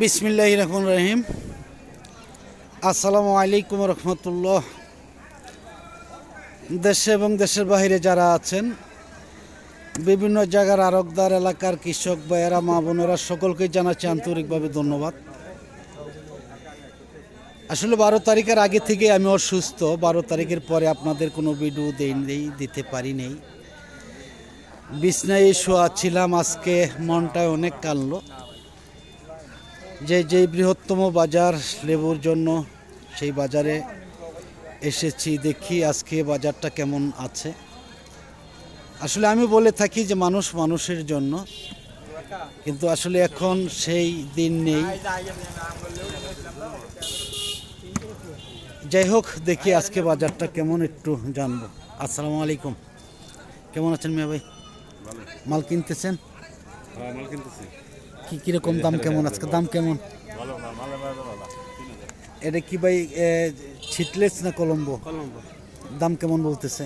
বিসমিল্লাহ রহমান রহিম। আসসালামু আলাইকুম রহমতুল্লাহ। দেশে এবং দেশের বাইরে যারা আছেন, বিভিন্ন জায়গার আরকদার এলাকার কৃষক ভাইয়েরা, মা বোনেরা, সকলকে জানাচ্ছি আন্তরিকভাবে ধন্যবাদ। আসলে বারো তারিখের আগে থেকে আমি অসুস্থ, বারো তারিখের পরে আপনাদের কোনো ভিডিও দেই দিতে পারি নেই। বিছনায় শোয়া ছিলাম, আজকে মনটায় অনেক কানলো যে যে বৃহত্তম বাজার লেবুর জন্য সেই বাজারে এসেছি, দেখি আজকে বাজারটা কেমন আছে। আসলে আমি বলে থাকি যে, মানুষ মানুষের জন্য, কিন্তু আসলে এখন সেই দিন নেই। যাই হোক, দেখি আজকে বাজারটা কেমন একটু জানব। আসসালামু আলাইকুম। কেমন আছেন মিয়া ভাই? মাল কিনতেছেন? হ্যাঁ মাল কি কীরকম দাম কেমন আজকে? দাম কেমন? ভালো না মালে ভালো ভালো এটা কি ভাই ছিটলেস না কলম্বো? কলম্বো। দাম কেমন বলতেছে?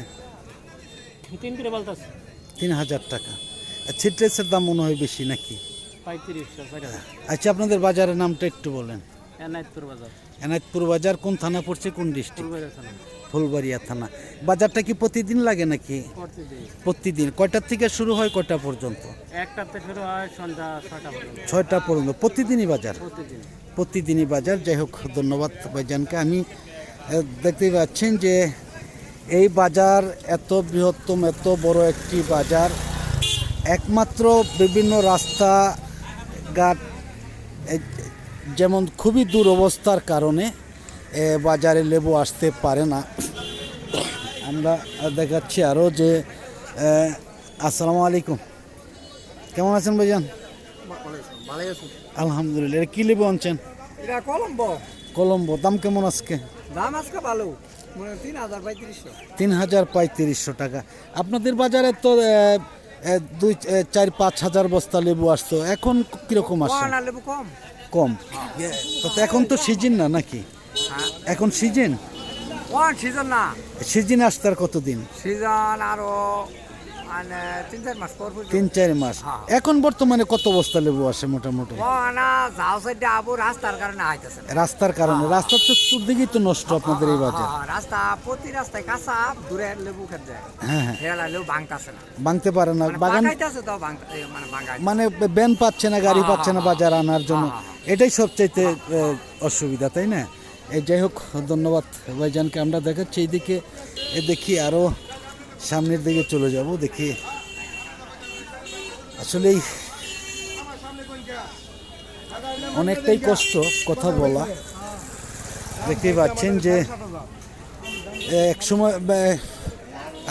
তিন বলতেছে। তিন হাজার টাকা। ছিটলেসের দাম মনে হয় বেশি নাকি? আচ্ছা আপনাদের বাজারের নামটা একটু বলেন। এনায়তপুর বাজার। এনায়তপুর বাজার কোন থানা পড়ছে কোন ডিস্ট্রিক্ট থানা। ফুলবাড়িয়া থানা। বাজারটা কি প্রতিদিন লাগে নাকি? প্রতিদিন। কয়টার থেকে শুরু হয় কয়টা পর্যন্ত? ছয়টা পর্যন্ত। প্রতিদিনই বাজার? প্রতিদিনই বাজার। যাই হোক ধন্যবাদ ভাইজানকে। আমি আহ, দেখতেই পাচ্ছেন যে এই বাজার এত বৃহত্তম এত বড় একটি বাজার। একমাত্র বিভিন্ন রাস্তা ঘাট যেমন খুবই দুরবস্থার কারণে বাজারে লেবু আসতে পারে না। আমরা দেখাচ্ছি আরও যে আসসালামু আলাইকুম। কেমন আছেন ভাইজান? আলহামদুলিল্লাহ। এটা কী লেবু আনছেন? কলম্বো। কলম্বো। দাম কেমন আজকে? দাম আজকে ভালো। তিন হাজার পঁয়ত্রিশশো। টাকা। আপনাদের বাজারে তো দুই চার পাঁচ হাজার বস্তা লেবু আসতো। এখন কীরকম আসে? লেবু কম। কম। এখন তো সিজন না নাকি? এখন সিজন? ওয়ান সিজন না? সিজন আসতে আর কতদিন? সিজন আরও মানে তিন চার মাস হ্যাঁ। এখন বর্তমানে কত বস্তা লেবু আসে মোটামুটি? রাস্তার কারণে আইতেছে রাস্তার কারণে। রাস্তার তো চতুর্দিকেই তো নষ্ট আপনাদের এই বাজার। হ্যাঁ, রাস্তা প্রতি রাস্তায় কাঁচা দূরে লেবু খেতে হ্যাঁ হ্যাঁ। লেবু ভাঙতাছে না। ভাঙতে পারে না। মানে বাগান তো মানে মানে ব্যান পাচ্ছে না গাড়ি হ্যাঁ, পাচ্ছে না হ্যাঁ, বাজার আনার জন্য। হ্যাঁ, এটাই সবচাইতে অসুবিধা তাই না? এই যাই হোক, ধন্যবাদ ভাইজানকে। আমরা দেখাচ্ছি এইদিকে, এ দেখি আরও সামনের দিকে চলে যাব, দেখি। আসলেই অনেকটাই কষ্ট কথা বলা। দেখতেই পাচ্ছেন যে এক সময়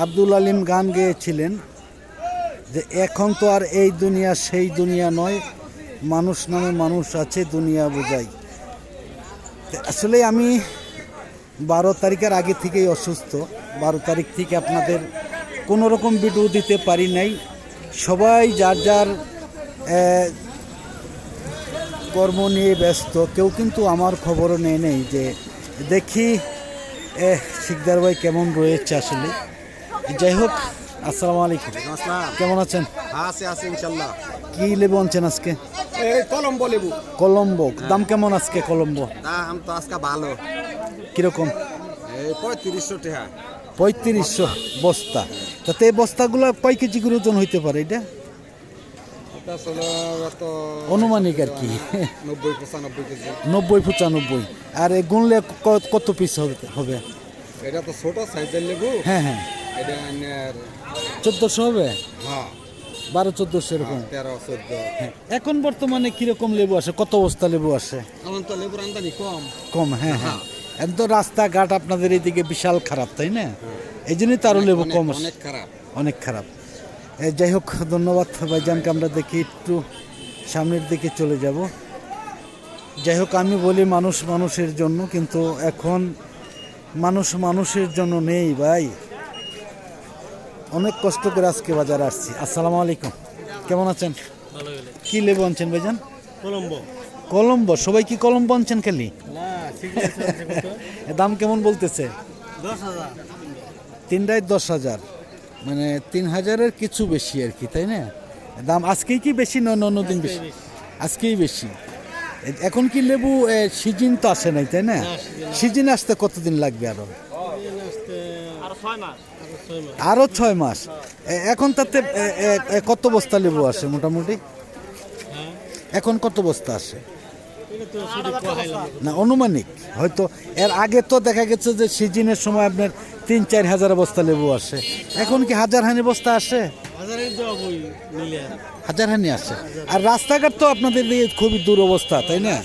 আব্দুল আলিম গান গেয়েছিলেন যে, এখন তো আর এই দুনিয়া সেই দুনিয়া নয়, মানুষ নামে মানুষ আছে, দুনিয়া বোঝাই। তো আসলে আমি বারো তারিখের আগে থেকেই অসুস্থ। বারো তারিখ থেকে আপনাদের কোনো রকম ভিডিও দিতে পারি নাই। সবাই যার যার কর্ম নিয়ে ব্যস্ত কেউ কিন্তু আমার খবরও নেই নেই যে দেখি এ, শিকদার ভাই কেমন রয়েছে আসলে। যাই হোক আসসালামু আলাইকুম। কেমন আছেন? আছে আছে ইনশাল্লাহ। কি লেবু আনছেন আজকে? এই কলম্বো লেবু। কলম্বো। দাম কেমন আজকে কলম্বো? দাম তো আজকে ভালো। কীরকম? এই পঁয়ত্রিশশো টাকা। পঁয়ত্রিশশো বস্তা। তাতে এই বস্তাগুলো কয় কেজি করে ওজন হইতে পারে এটা? অনুমানিক আর কি। নব্বই পঁচানব্বই নব্বই পঁচানব্বই। আর এ গুনলে কত পিস হবে এটা তো ছোট সাইজের লেবু। হ্যাঁ হ্যাঁ। এটা চোদ্দোশো হবে? হ্যাঁ। বারো চোদ্দোশো এরকম তেরো চোদ্দ। হ্যাঁ এখন বর্তমানে কীরকম লেবু আসে? কত বস্তা লেবু আসে? এখন তো লেবুর আমদানি কম। কম হ্যাঁ হ্যাঁ। এখন তো রাস্তাঘাট আপনাদের এইদিকে বিশাল খারাপ তাই না? এই জন্যই তো আরও লেবু কম অনেক খারাপ। অনেক খারাপ। যাই হোক ধন্যবাদ ভাইজানকে আমরা দেখি একটু সামনের দিকে চলে যাব। যাই হোক আমি বলি মানুষ মানুষের জন্য কিন্তু এখন মানুষ মানুষের জন্য নেই ভাই। অনেক কষ্ট করে আজকে বাজারে আসছি। আসসালামু আলাইকুম। কেমন আছেন? কি লেবু আনছেন ভাইজান? কলম্বো। কলম্বো? সবাই কি কলম্বো আনছেন খালি? না ঠিক আছে এ দাম কেমন বলতেছে? তিনটায় দশ হাজার। মানে তিন হাজারের কিছু বেশি আর কি তাই না? দাম আজকেই কি বেশি নয় অন্য দিন বেশি? আজকেই বেশি। এখন কি লেবু সিজন তো আসে নাই তাই না? সিজন আসতে কতদিন লাগবে আরও? আরও ছয় মাস। আরও ছয় মাস। এখন তাতে কত বস্তা লেবু আসে মোটামুটি? এখন কত বস্তা আসে না, অনুমানিক। হয়তো এর আগে তো দেখা গেছে যে সিজনের সময় আপনার তিন, চার হাজার বস্তা লেবু আসে। এখন কি হাজার হানি বস্তা আসে? হাজার হানি আসে। আর রাস্তাঘাট তো আপনাদের খুবই দুরবস্থা, তাই না?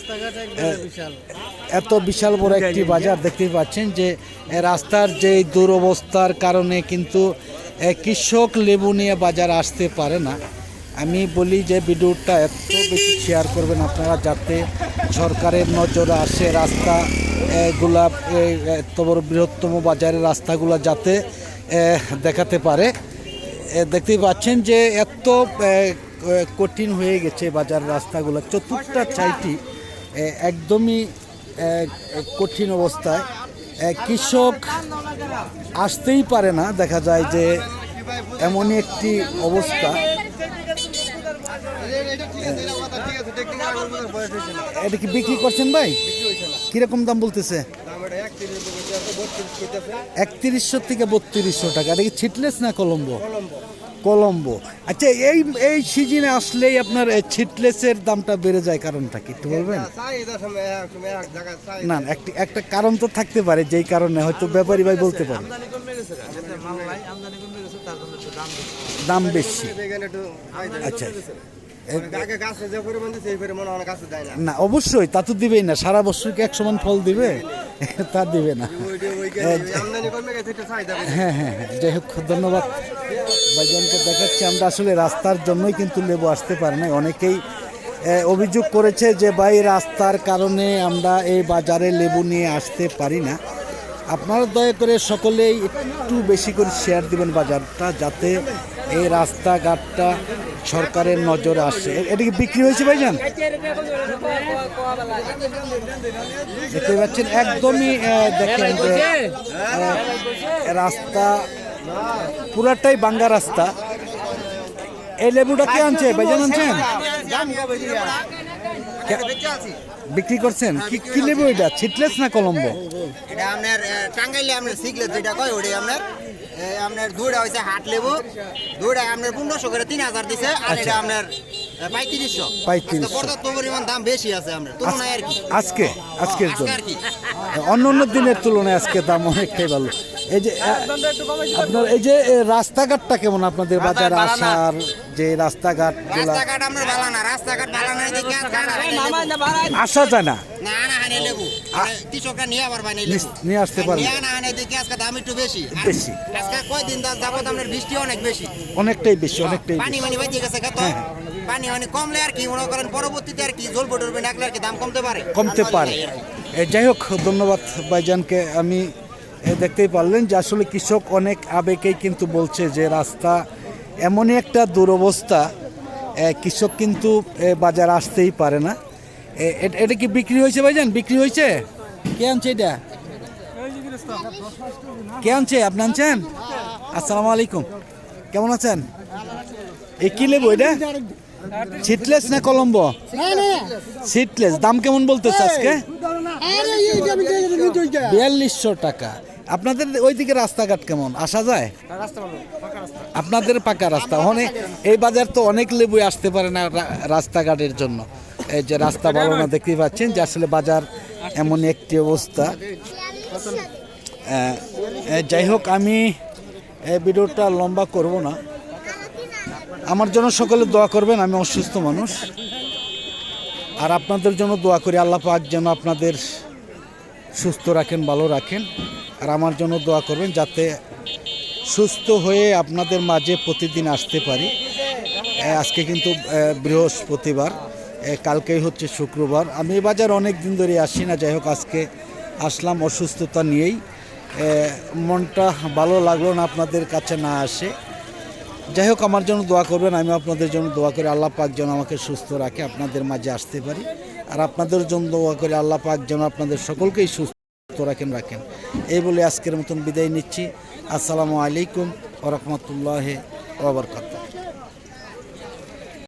এত বিশাল বড় একটি বাজার দেখতে পাচ্ছেন যে রাস্তার যে দুরবস্থার কারণে কিন্তু কৃষক লেবু নিয়ে বাজার আসতে পারে না। আমি বলি যে, ভিডিওটা এত বেশি শেয়ার করবেন আপনারা যাতে সরকারের নজরে আসে রাস্তা গুলা এত বড় বৃহত্তম বাজারের রাস্তাগুলো যাতে দেখাতে পারে। দেখতেই পাচ্ছেন যে, এত কঠিন হয়ে গেছে বাজার রাস্তাগুলো। চতুর্থটা চাইটি একদমই কঠিন অবস্থায়। কৃষক আসতেই পারে না, দেখা যায় যে এমনই একটি অবস্থা। এটা কি বিক্রি করছেন ভাই? কীরকম দাম বলতেছে? একত্রিশশো থেকে বত্রিশশো টাকা। এটা কি ছিটলেস না কলম্বো? কলম্বো। আচ্ছা এই এই সিজনে আসলেই আপনার ছিটলেসের দামটা বেড়ে যায় কারণটা কি একটু বলবেন? না না, একটি একটা কারণ তো থাকতে পারে যেই কারণে হয়তো ব্যাপারী ভাই বলতে পারে। দাম বেশি। আচ্ছা। না। অবশ্যই তা তো দিবেই না। সারা বছর কি এক সমান ফল দিবে? তা দিবে না। হ্যাঁ হ্যাঁ হ্যাঁ যাই হোক ধন্যবাদ। ভাইজানকে দেখাচ্ছি আমরা আসলে রাস্তার জন্যই কিন্তু লেবু আসতে পারে না অনেকেই অভিযোগ করেছে যে ভাই রাস্তার কারণে আমরা এই বাজারে লেবু নিয়ে আসতে পারি না। আপনারা দয়া করে সকলেই একটু বেশি করে শেয়ার দিবেন বাজারটা যাতে এই রাস্তাঘাটটা সরকারের নজরে আসছে। এটা কি বিক্রি হয়েছে ভাইজান? দেখতে পাচ্ছেন, একদমই দেখেন যে রাস্তা পুরাটাই বাঙ্গা রাস্তা। এই লেবুটা কে আনছে? ভাইজান আনছেন? বিক্রি করছেন? কি কি লেবু এটা? ছিটলেস না কলম্বো? এটা আপনার টাঙ্গাইলে আপনার যেটা কয় আপনার? আপনার দুইটা হয়েছে হাট লেবু দুইটা আপনার পনেরোশো করে তিন হাজার দিছে আর এটা আপনার পঁয়ত্রিশশো। পঁয়ত্রিশশো। পর্যাপ্ত পরিমাণ দাম বেশি আছে আপনার তুলনায় আর কি। আজকে আজকের জন্য। অন্য অন্য দিনের তুলনায় আজকে দাম অনেকটাই ভালো। এই যে আপনার এই যে রাস্তাঘাটটা কেমন আপনাদের বাজারে আসার যে রাস্তাঘাট। আসা যায় না? নিয়ে আসতে পারবে। দেখে আজকে দাম একটু বেশি। বেশি। আজকে কয়দিন যাবত আপনার বৃষ্টি অনেক বেশি। অনেকটাই বেশি অনেকটাই পানি মানি বাজে গেছে কত পানি মানে কমলে আর কি মনে করেন পরবর্তীতে আর কি জল পটরবে ডাকলে আর কি দাম কমতে পারে। কমতে পারে। যাই হোক ধন্যবাদ ভাইজানকে। আমি দেখতেই পারলেন যে আসলে কৃষক অনেক আবেগেই কিন্তু বলছে যে রাস্তা এমনই একটা দুরবস্থা কৃষক কিন্তু বাজার আসতেই পারে না। এটা কি বিক্রি হয়েছে ভাইজান? বিক্রি হয়েছে? কে আনছে এটা? কে আনছে? আপনি আনছেন? আসসালামু আলাইকুম। কেমন আছেন? এ কি লেবু এটা? সিটলেস না কলম্বো? সিটলেস দাম কেমন বলতেছে আজকে? বিয়াল্লিশশো টাকা। আপনাদের ওইদিকে রাস্তাঘাট কেমন? আসা যায়? আপনাদের পাকা রাস্তা। অনেক এই বাজার তো অনেক লেবু আসতে পারে না রাস্তাঘাটের জন্য। এই যে রাস্তা ভালো না, দেখতেই পাচ্ছেন যে আসলে বাজার এমন একটি অবস্থা। যাই হোক আমি এই ভিডিওটা লম্বা করব না। আমার জন্য সকলে দোয়া করবেন আমি অসুস্থ মানুষ। আর আপনাদের জন্য দোয়া করি আল্লাহ পাক যেন আপনাদের সুস্থ রাখেন ভালো রাখেন। আর আমার জন্য দোয়া করবেন যাতে সুস্থ হয়ে আপনাদের মাঝে প্রতিদিন আসতে পারি। আজকে কিন্তু বৃহস্পতিবার কালকেই হচ্ছে শুক্রবার। আমি এই বাজার অনেক দিন ধরে আসি না যাই হোক আজকে আসলাম অসুস্থতা নিয়েই। এ, মনটা ভালো লাগল না আপনাদের কাছে না আসে। যাই হোক, আমার জন্য দোয়া করবেন আমি আপনাদের জন্য দোয়া করি। আল্লাহ পাক যেন আমাকে সুস্থ রাখে, আপনাদের মাঝে আসতে পারি। আর আপনাদের জন্য দোয়া করি, আল্লাহ পাক যেন আপনাদের সকলকেই সুস্থ রাখেন রাখেন। এই বলে আজকের মতন বিদায় নিচ্ছি। আসসালামু আলাইকুম ওরহমতুল্লাহ ওবরকাত